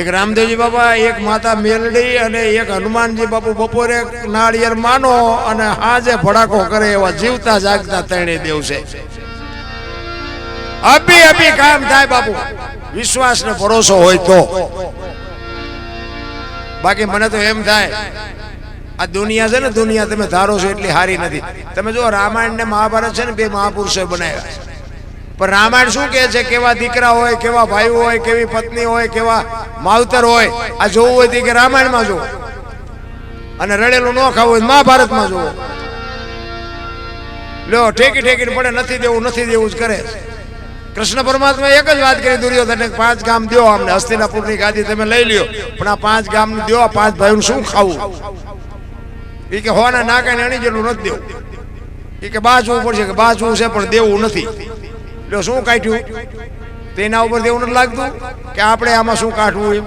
એક રામદેવજી બાબા એક માતા મેલડી અને એક હનુમાનજી બાપુ બપોરે નાળિયેર માનો અને હાજે ભડાકો કરે એવા જીવતા જાગતા તેણે દેવ છે અભી અભી કામ થાય બાપુ. વિશ્વાસ ને ભરોસો હોય તો. બાકી મને તો એમ થાય, આ દુનિયા છે ને, દુનિયા તમે ધારો છો એટલી હારી નથી. તમે જો રામાયણ ને મહાભારત છે ને, બે મહાપુરુષો બનાવ્યા. પણ રામાયણ શું કહે છે? કેવા દીકરા હોય, કેવા ભાઈ હોય, કેવી પત્ની હોય, કેવા માવતર હોય, આ જોવું હોય કે રામાયણમાં જોવો. અને રડેલું ન ખાવું હોય મહાભારતમાં જોવો લ્યો, ઠેકી ઠેકીને પડે, નથી દેવું નથી દેવું જ કરે. કૃષ્ણ પરમાત્મા એક જ વાત કરી, દુર્યોધન પાંચ ગામ દો અમને, હસ્તિનાપુરની ગાદી તમે લઈ લ્યો. પણ આ પાંચ ગામ દો, આ પાંચ ભાઈઓને શું ખાવું? એ કે હોના ના ને અણી જેટલું નથી દેવું. એ કે બાજવું પડશે, કે બાજવું છે, પણ દેવું નથી. લ્યો, શું કાઢ્યું? તેના ઉપર એવું નથી લાગતું કે આપણે આમાં શું કાઢવું એમ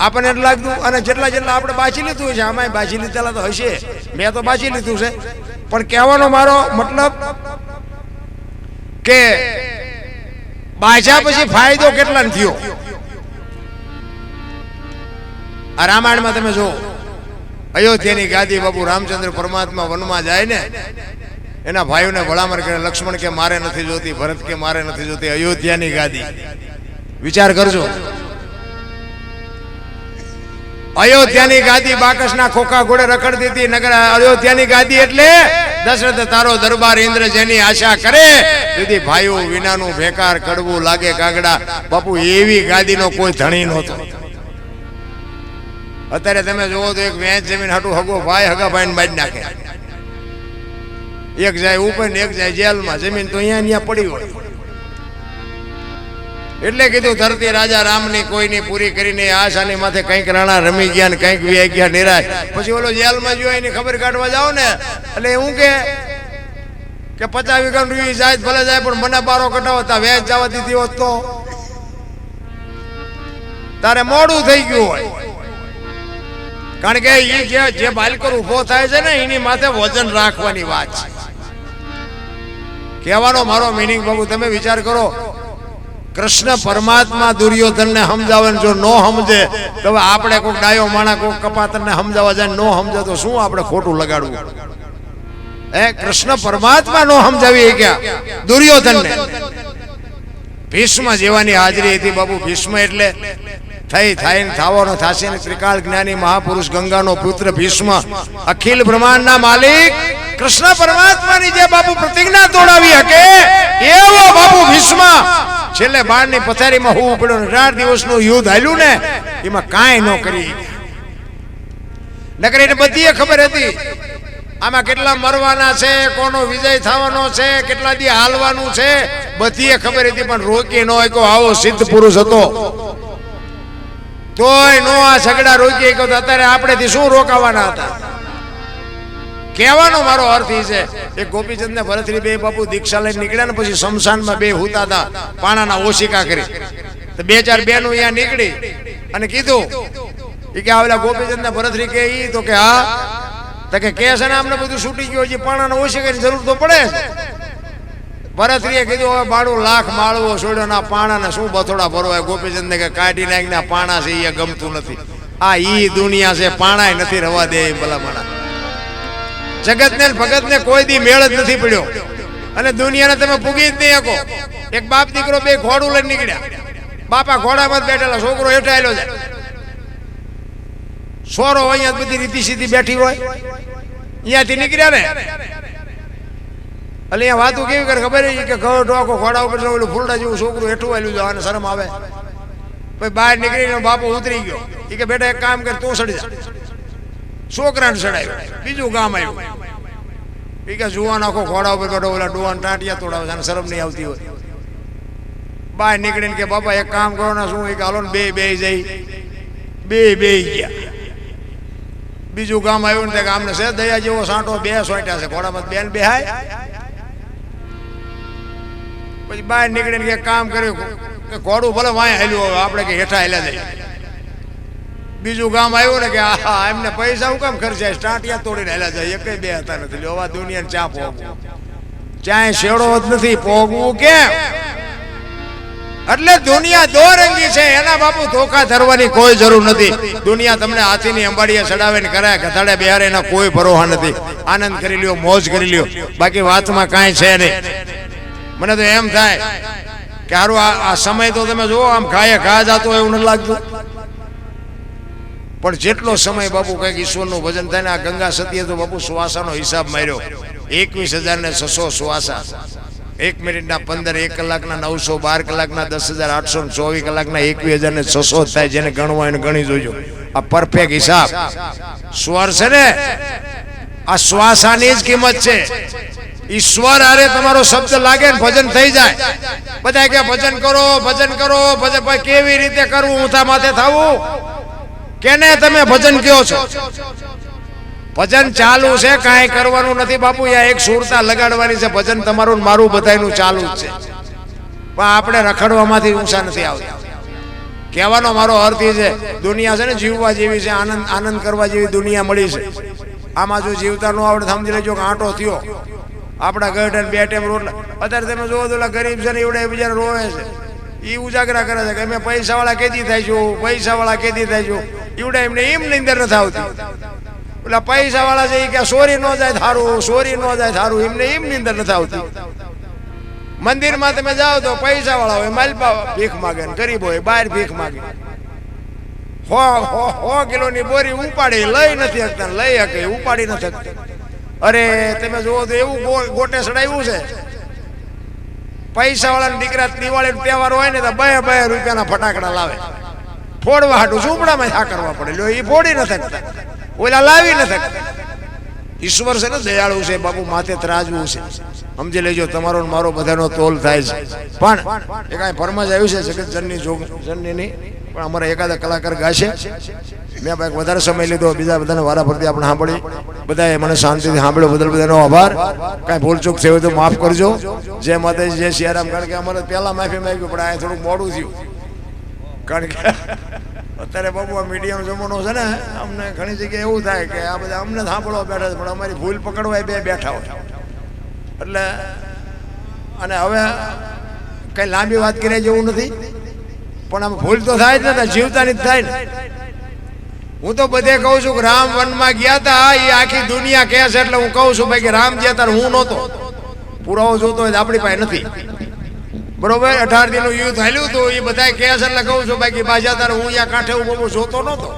આપણને નથી લાગતું અને જેટલા જેટલા આપણે બાચી લીધું છે આમાં બાચી લીધેલા તો હશે. મેં તો બાચી લીધું છે. પણ કહેવાનો મારો મતલબ કે બાજા પછી ફાયદો કેટલા થયો? રામાયણમાં તમે જો અયોધ્યાની ગાદી બાબુ રામચંદ્ર પરમાત્મા વનમાં જાય ને એના ભાઈઓને ભલામણ કરે, લક્ષ્મણ કે મારે નથી જોતી, ભરત કે મારે નથી જોતી, અયોધ્યાની ગાદી. વિચાર કરજો. અયોધ્યાની ગાદી બાકસના ખોખા ઘોડે રખડતી હતી નગર અયોધ્યાની ગાદી એટલે દશરથ તારો દરબાર ઇન્દ્ર જેની આશા કરે દીદી ભાઈઓ વિનાનું ભેકાર કડવું લાગે કાગડા. બાપુ, એવી ગાદીનો કોઈ ધણી નહોતો. અત્યારે તમે જોવો તો એક વેચ જમીન હાટું હગો, ભાઈ હગા ભાઈ બાજી નાખે. એક જાય ઉપર એક જાય જેલમાં. જમીન તો અહીંયા અહીંયા પડી હોય. એટલે કીધું, ધરતી રાજા રામની કોઈની પૂરી કરીને આશાની માથે કંઈક રાણા રમી ગયા ને કંઈક વ્યાય ગયા નિરાય પછી ઓલો જેલમાં જોયો એની ખબર કાઢવા જાઓ ને. એટલે હું કે કે પચાસ વીઘા રૂપિયા જાય ભલે જાય, પણ મને બારો કટાવો તા વેચ જવા દીધી હોત તો. તારે મોડું થઈ ગયું હોય. કારણ કે એ જે બાલકર ઊભો થાય છે ને, એની માથે વજન રાખવાની વાત છે. કહેવાનો મારો મિનિંગ બાબુ તમે વિચાર કરો. કૃષ્ણ પરમાત્મા દુર્યોધનને સમજાવે જો ન સમજે, તો આપણે કોઈ ડાયો માણા કોઈ કપાતરને સમજાવવા જાય ન સમજે, તો શું આપણે ખોટું લગાડવું? એ કૃષ્ણ પરમાત્મા નો સમજાવી ગયા દુર્યોધનને. ભીષ્મ જેવાની હાજરી હતી બાબુ ભીષ્મ એટલે થઈ, થઈને થાવોનો થાસીને ત્રિકાળ જ્ઞાની મહાપુરુષ ગંગાનો પુત્ર ભીષ્મ, અખિલ બ્રહ્માંડના માલિક, કૃષ્ણ પરમાત્માની જે બાપુ પ્રતિજ્ઞા તોડાવી શકે, એવો બાપુ ભીષ્મ. છેલ્લે બાણની પથારીમાં હું પડ્યું અઢાર દિવસનું યુદ્ધ હાલ્યું ને, એમાં કાંઈ ન કરી. નકર એને બધી ખબર હતી, આમાં કેટલા મરવાના છે, કોનો વિજય થવાનો છે, કેટલા દી હાલવાનું છે બધી ખબર હતી, પણ રોકી ન આવો સિદ્ધ પુરુષ હતો. તોય નો આ સગડા રોકી ગયો અત્યારે આપણેથી શું રોકાવાના હતા? કહેવાનો મારો અર્થ એ છે કે ગોપીચંદ ને ભરતરી બે બાપુ દીક્ષા લઈને નીકળ્યા ને પછી શમશાનમાં બે હુતા હતા પાણાના ઓશિકા કરી. તો બે ચાર બેનું અહીંયા નીકળી અને કીધું એ કે આવેલા ગોપીચંદ ને ભરતરી કે ઈ? તો કે હા. તો કે કે છે ને આમને બધું છૂટી ગયું, હજી પાણાના ઓશિકાની જરૂર તો પડે ભરતરીએ કીધું, હવે ભાડું લાખ માળવો છોડ્યો ના પાણા ને શું બથોડા ભરવાય? ગોપીચંદ કે કાઢી નાખીને પાણા છે એ ગમતું નથી. આ ઈ દુનિયા છે, પાણાય નથી રવા દે ભલા ભલામણા. જગત ને ભગત ને કોઈ દી મેળ જ નથી પડ્યો. અને દુનિયાને તમે પૂગી જ નહીં શકો. એક બાપ દીકરો બે ઘોડું લઈને નીકળ્યા. બાપા ઘોડામાં બેઠેલા, છોકરો હેઠાયેલો છે. સોરો અહીંયા બધી રીતિ સીધી બેઠી હોય. અહીંયાથી નીકળ્યા ને? એટલે અહીંયા વાતું કેવી કરે ખબર છે? કે ઘઉં ઢોકો ઘોડા ઉપર ઓલું ફૂલડા જેવું છોકરું હેઠું વાલ્યું જાય અને શરમ આવે. પછી બહાર નીકળીને બાપો ઉતરી ગયો. એ કે, બેટા, એક કામ કર, તું સડી જા. છોકરાને ચડાવ્યો બીજું ગામ આવ્યું એ કે, જુવાન આખો ઘોડા ઉપર બેઠો ઓલા ડોવાન ટાંટિયા તોડાવે છે અને શરમ નહીં આવતી હોય. બહાર નીકળીને કે, બાપા, એક કામ કરો ને શું? એ કે, હાલો ને, બે બે જઈ. બે બે ગયા. બીજું ગામ આવ્યું ને તે ગામને છે દયા જેવો સાંટો બે સોંટ્યા છે ઘોડામાં બેન બેહાય. પછી બહાર નીકળીને કે કામ કર્યું કે ઘોડું ભલે વાંય હાલ્યું હવે આપણે કે હેઠા હેલા જાય. બીજું ગામ આવ્યું ને કે આહા એમને પૈસા હું કામ ખર્ચાય? ટાંટિયા તોડીને હેલા જાય. એક બે હતા નથી. લેવા દુનિયાને ચા પોગવું ચાય શેડો જ નથી. પોગવું કેમ? એટલે દુનિયા દો રંગી છે. એના બાપુ ધોકા ધરવાની કોઈ જરૂર નથી. દુનિયા તમને હાથીની અંબાડીએ ચડાવીને કરાય. ગધાડે બિહારે એના કોઈ ભરોહા નથી. આનંદ કરી લ્યો, મોજ કરી લ્યો. બાકી વાતમાં કાંઈ છે નહીં. મને તો એમ થાય કે હારું, આ સમય તો તમે જુઓ, આમ ખાએ ઘા જતો હોય એવું નથી લાગતું. પણ જેટલો સમય બાપુ કંઈક ઈશ્વરનું ભજન થાય ને, આ ગંગા સતીએ તો બાપુ સુવાસાનો હિસાબ માર્યો. એકવીસ હજાર ને છસો સુવાસા. એક મિનિટના પંદર, એક કલાકના નવસો, બાર કલાકના દસ હજાર, આઠસો ને ચોવીસ કલાકના એકવીસ હજાર ને છસો થાય, જેને ગણવા એને ગણી જોજો. આ પરફેક્ટ હિસાબ. સ્વર છે ને? આ શ્વાસાની જ કિંમત છે. ઈશ્વર આરે તમારો શબ્દ લાગે ને ભજન થઈ જાય. બધા કે ભજન કરો ભજન કરો, ભજન. કેવી રીતે કરવું? ઊંધા માથે થવું? કેને તમે ભજન કયો છો? ભજન ચાલુ છે, કાંઈ કરવાનું નથી બાપુ યા એક સુરતા લગાડવાની છે. ભજન તમારું મારું બધાયનું ચાલુ જ છે. પણ આપણે રખડવામાંથી ઊંચા નથી આવતા. કહેવાનો મારો અર્થ એ છે, દુનિયા છે ને જીવવા જેવી છે, આનંદ આનંદ કરવા જેવી દુનિયા મળી છે. આમાં જો જીવતા ન આવડે સમજી લેજો કે આંટો થયો. આપણા ગઢ બે ટેમ રોટલા. અત્યારે તમે જોવો તો ગરીબ છે ને એવડે બિચારા રોવે છે. એ ઉજાગરા કરે છે કે અમે પૈસાવાળા કેદી થાય છું, પૈસાવાળા કેદી થાય છું. એવડે એમને એમ અંદર નથી આવતી. ઓલા પૈસાવાળા છે એ કે સોરી ન જાય થારું, સોરી ન જાય થારું. એમને એમ અંદર નથી આવતી. મંદિરમાં તમે જાઓ તો પૈસા વાળા હોય, માલપા ભીખ માગે ને ગરીબ હોય બહાર ભીખ માગે. હો હો કિલોની બોરી ઉપાડી લઈ નથી શકતા, લઈ શકે, ઉપાડી નથી શકતા. અરે, તમે જુઓ તો એવું ગોટે ચડાવ્યું છે. પૈસા વાળા દીકરા દિવાળી તહેવાર હોય ને તો બે બે રૂપિયાના ફટાકડા લાવે. ફોડવા હાટું ઝૂંપડામાં થા કરવા પડે. લ્યો એ ફોડી ન શકતા ઓલા લાવી ન શકતા ઈશ્વર છે ને, દયાળુ છે, બાપુ માથે ત્રાજવું છે. સમજી લેજો, તમારો મારો બધાનો તોલ થાય છે. પણ, એ કાંઈ ફરમાજ આવ્યું છે જગત જનની જોગ જનની પણ અમારા એકાદા કલાકાર ગાશે. મેં ભાઈ વધારે સમય લીધો, બીજા બધાને વારા ફરતી આપણે સાંભળી. બધાએ મને શાંતિથી સાંભળ્યો, બદલ બધાનો આભાર. કાંઈ ભૂલચૂક થયું તો માફ કરજો. જય માતાજી, જય સિયારામ. કારણ કે અમારે પહેલા માફી માગ્યું, પણ આ થોડુંક મોડું થયું. કારણ કે અત્યારે બાબુ આ મીડિયમ જમાનો છે ને, અમને ઘણી જગ્યાએ એવું થાય કે આ બધા અમને સાંભળવા બેઠા છે, પણ અમારી ભૂલ પકડવા બે બેઠા હોય. એટલે, અને હવે કંઈ લાંબી વાત કર્યા જેવું નથી. પણ આમ ભૂલ તો થાય જ ને જીવતાની જ થાય ને. હું તો બધે કહું છું કે રામ વનમાં ગયા હતા એ આખી દુનિયા કહે છે એટલે હું કહું છું ભાઈ કે રામ ગયા ત્યારે હું નહોતો. પુરાવો જોતો હોય આપણી પાસે નથી. બરોબર? અઢાર દિનનું યુદ્ધ હાલ્યું હતું એ બધા કહે છે એટલે કહું છું ભાઈ કે બાજા તારે હું અહીંયા કાંઠે હું બહુ જોતો નહોતો.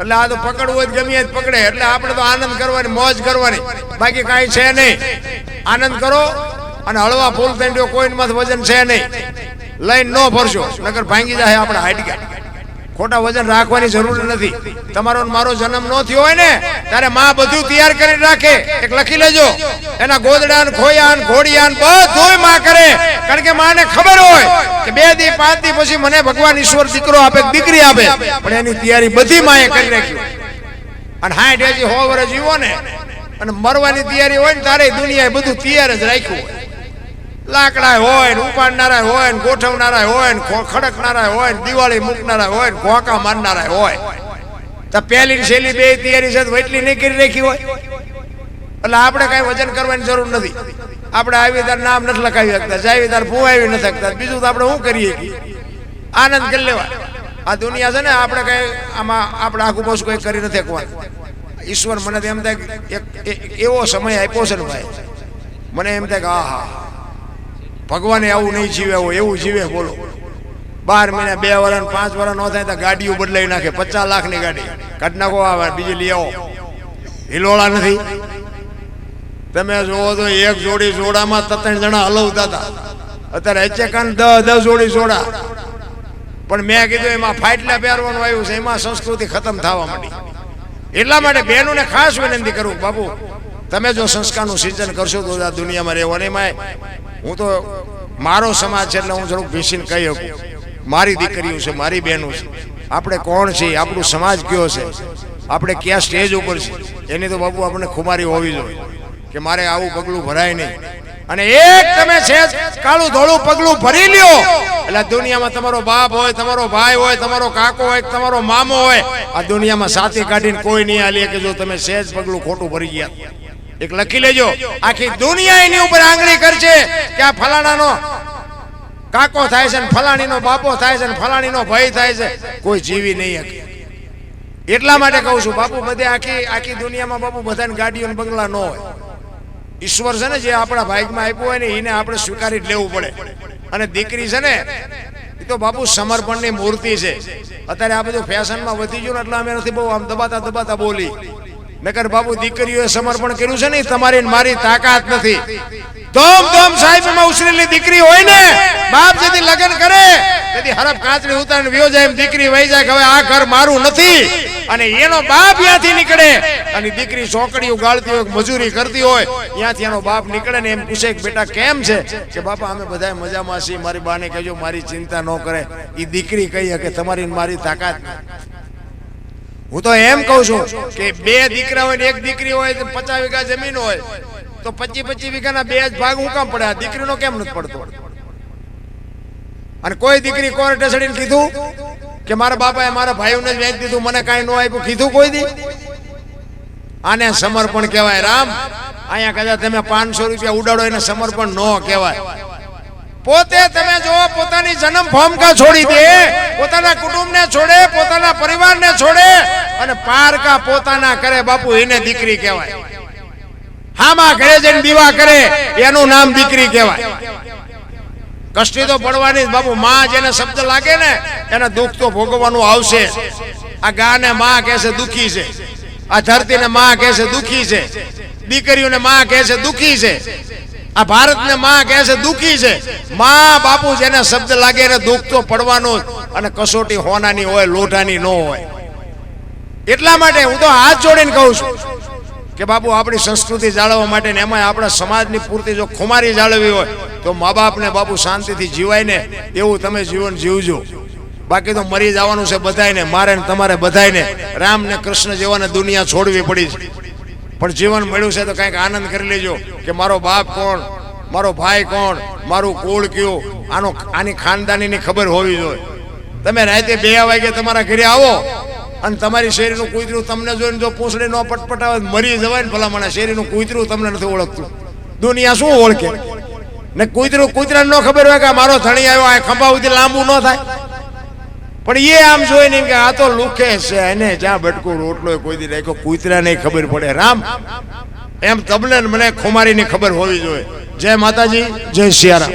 એટલે આ તો પકડવું તો ગમે જ પકડે. એટલે આપણે તો આનંદ કરવાની, મોજ કરવાની. બાકી કાંઈ છે નહીં. આનંદ કરો અને હળવા ફૂલ તંડ્યો કોઈ માથે વજન છે નહીં. લઈને ન ભરશો નગર ભાંગી જાય આપણા હાડકા. ખોટા વજન રાખવાની જરૂર નથી. તમારો મારો જન્મ ન થયો હોય ને, ત્યારે માં બધું તૈયાર કરી રાખે. એક લખી લેજો. એના ગોદડા ખોયા ઘોડિયા બધું માં કરે. કારણ કે માને ખબર હોય કે બે દી, પાંચ દી પછી મને ભગવાન ઈશ્વર દીકરો આપે દીકરી આપે. પણ એની તૈયારી બધી માએ કરી રાખી અને હાઈટ હજી હો વર્ષ જીવો ને, અને મરવાની તૈયારી હોય ને, તારે દુનિયાએ બધું તૈયાર જ રાખ્યું હોય. લાકડા હોય ને ઉપાડનારા હોય ને ગોઠવનારા હોય ને ખડકનારા હોય ને, દિવાળી મૂકનારા હોય ને ખોકા મારનારા હોય. તો પહેલી શૈલી બે તૈયારી છે એટલી નહીં કરી રાખી હોય. એટલે આપણે કાંઈ વજન કરવાની જરૂર નથી. આપણે આવી તાર નામ નથી લખાવી શકતા જાવી તાર ફૂવાવી નથી શકતા. બીજું તો આપણે શું કરીએ? આનંદ કરી લેવા. આ દુનિયા છે ને, આપણે કઈ આમાં, આપણે આખું પાછું કઈ કરી નથી શકવાનું. ઈશ્વર મને એમ થાય એક એવો સમય આપ્યો છે ને ભાઈ. મને એમ થાય કે આ હા ભગવાને આવું નહીં જીવે હોય, એવું જીવે બોલો. બાર મહિના, બે વર્ષ પાંચ વર્ષ નો થાય તો ગાડીઓ બદલાઈ નાખે, પચાસ લાખની ગાડી. કાઢ નાખો આવે, બીજી લઈ આવો. હિલોળા નથી. તમે જોવો તો એક જોડી જોડામાં ત્રણ જણા હલવતા હતા. અત્યારે એચેકાન દસ દસ જોડી જોડા પણ મેં કીધું એમાં ફાટલા પહેરવાનું આવ્યું છે, એમાં સંસ્કૃતિ ખતમ થવા માંડી. એટલા માટે બહેનોને ખાસ વિનંતી કરું, બાપુ, તમે જો સંસ્કારનું સિંચન કરશો તો દુનિયામાં રહેવાનું. એમાં હું તો મારો સમાજ છે એટલે હું થોડુંક ભીસીને કહી શકું. મારી દીકરીઓ છે, મારી બહેનો છે. આપણે કોણ છે, આપણું સમાજ કયો છે? આપણે ક્યાં સ્ટેજ ઉપર છે? એની તો બાપુ આપણે ખુમારી હોવી જોઈએ કે મારે આવું પગલું ભરાય નહીં. અને એક તમે છે કાળું ધોળું પગલું ભરી લ્યો. એટલે દુનિયામાં તમારો બાપ હોય, તમારો ભાઈ હોય, તમારો કાકો હોય, તમારો મામો હોય, આ દુનિયામાં સાથી કાઢીને કોઈ નહીં આલી કે જો તમે સહેજ પગલું ખોટું ભરી ગયા. એક લખી લેજો. આખી દુનિયા એની ઉપર આંગળી કરશે કે આ ફલાણાનો કાકો થાય છે ને ફલાણીનો બાપો થાય છે ને ફલાણીનો ભાઈ થાય છે, કોઈ જીવી નહીં શકે. એટલા માટે કહું છું, બાપુ, બધે આખી આખી દુનિયામાં બાપુ બધાને ગાડીઓ બંગલા ન હોય. ઈશ્વર છે ને જે આપણા ભાગમાં આપ્યું હોય ને, એને આપણે સ્વીકારી જ લેવું પડે. અને દીકરી છે ને, એ તો બાપુ સમર્પણની મૂર્તિ છે. અત્યારે આ બધું ફેશનમાં વધી ગયું એટલે અમે નથી બહુ આમ દબાતા દબાતા બોલી. નકર બાબુ દીકરીઓએ સમર્પણ કર્યું છે ને તમારી મારી તાકાત નથી. ધોમ ધોમ સાહેબમાં ઉછરેલી દીકરી હોય ને, બાપ જેથી લગ્ન કરે, તેથી હરફ કાચડી ઉતારીને વ્યો જાય એમ દીકરી વહી જાય હવે આ ઘર મારું નથી. અને એનો બાપ ત્યાંથી નીકળે અને દીકરી ચોકડીઓ ગાળતી હોય, મજૂરી કરતી હોય, ત્યાંથી એનો બાપ નીકળે ને એમ પૂછે બેટા કેમ છે? કે બાપા, અમે બધા મજામાં છીએ, મારી બાને કહેજો, મારી ચિંતા ન કરે. એ દીકરી કહી કે તમારી મારી તાકાત હું તો એમ કહું છું કે બે દીકરા હોય ને એક દીકરી હોય તો પચાસ વીઘા જમીન હોય, તો પચીસ પચીસ વીઘાના બે જ ભાગ હું કામ પડે? આ દીકરીનો કેમ નથી પડતો? અને કોઈ દીકરી કોર્ટે ચડીને કીધું કે મારા બાપાએ મારા ભાઈઓને જ વેચ દીધું, મને કાંઈ ન આપ્યું? કીધું કોઈ દી? આને સમર્પણ કહેવાય. રામ, અહીંયા કદાચ તમે પાંચસો રૂપિયા ઉડાડો એને સમર્પણ ન કહેવાય. પોતે તમે જો પોતાની જન્મ ભૂમિકા છોડી દે. પોતાના કુટુંબને છોડે, પોતાના પરિવારને છોડે અને પારકા પોતાના કરે, બાપુ એને દીકરી કહેવાય. હામાં ઘરે જઈને દીવા કરે, એનું નામ દીકરી કહેવાય. કષ્ટી તો પડવાની બાપુ, માં જેને શબ્દ લાગે ને, એને દુઃખ તો ભોગવવાનું આવશે. આ ગાને માં કહે છે, દુઃખી છે. આ ધરતીને માં કહે છે, દુઃખી છે. દીકરીઓને માં કહે છે, દુઃખી છે. આ ભારતને માં કહે છે, દુખી છે. માં બાપુ જેને શબ્દ લાગે એને દુઃખ તો પડવાનો અને કસોટી હોનાની હોય, લોઢાની ન હોય. એટલા માટે હું તો હાથ જોડીને કહું છું કે બાપુ, આપણી સંસ્કૃતિ જાળવવા માટે ને એમાં આપણા સમાજની પૂરતી જો ખુમારી જાળવવી હોય, તો મા બાપને બાપુ શાંતિથી જીવાય ને એવું તમે જીવન જીવજો. બાકી તો મરી જવાનું છે બધાયને, મારે ને તમારે બધાયને. રામ ને કૃષ્ણ જેવાને દુનિયા છોડવી પડી છે. પણ જીવન મળ્યું છે તો કંઈક આનંદ કરી લેજો કે મારો બાપ કોણ, મારો ભાઈ કોણ, મારું કુળ કયું? આનો, આની ખાનદાનીની ખબર હોવી જોઈએ. તમે રાતે બે વાગે તમારા ઘરે આવો અને તમારી શેરીનું કૂતરું તમને જોઈને જો પૂંછડી ન પટપટાવે મરી જવાય ને ભલામણ. શેરીનું કૂતરું તમને નથી ઓળખતું. દુનિયા શું ઓળખે? ને કૂતરું, કૂતરાને ન ખબર હોય કે મારો ધણી આવ્યો, આ ખંભા સુધી લાંબુ ન થાય. પણ એ આમ જોઈને કે આ તો લુખે છે, એને જ્યાં બટકો રોટલો કોઈ દી રાખ્યો, કૂતરાને ખબર પડે. રામ, એમ તમને મને ખુમારીની ખબર હોવી જોઈએ. જય માતાજી, જય સિયારામ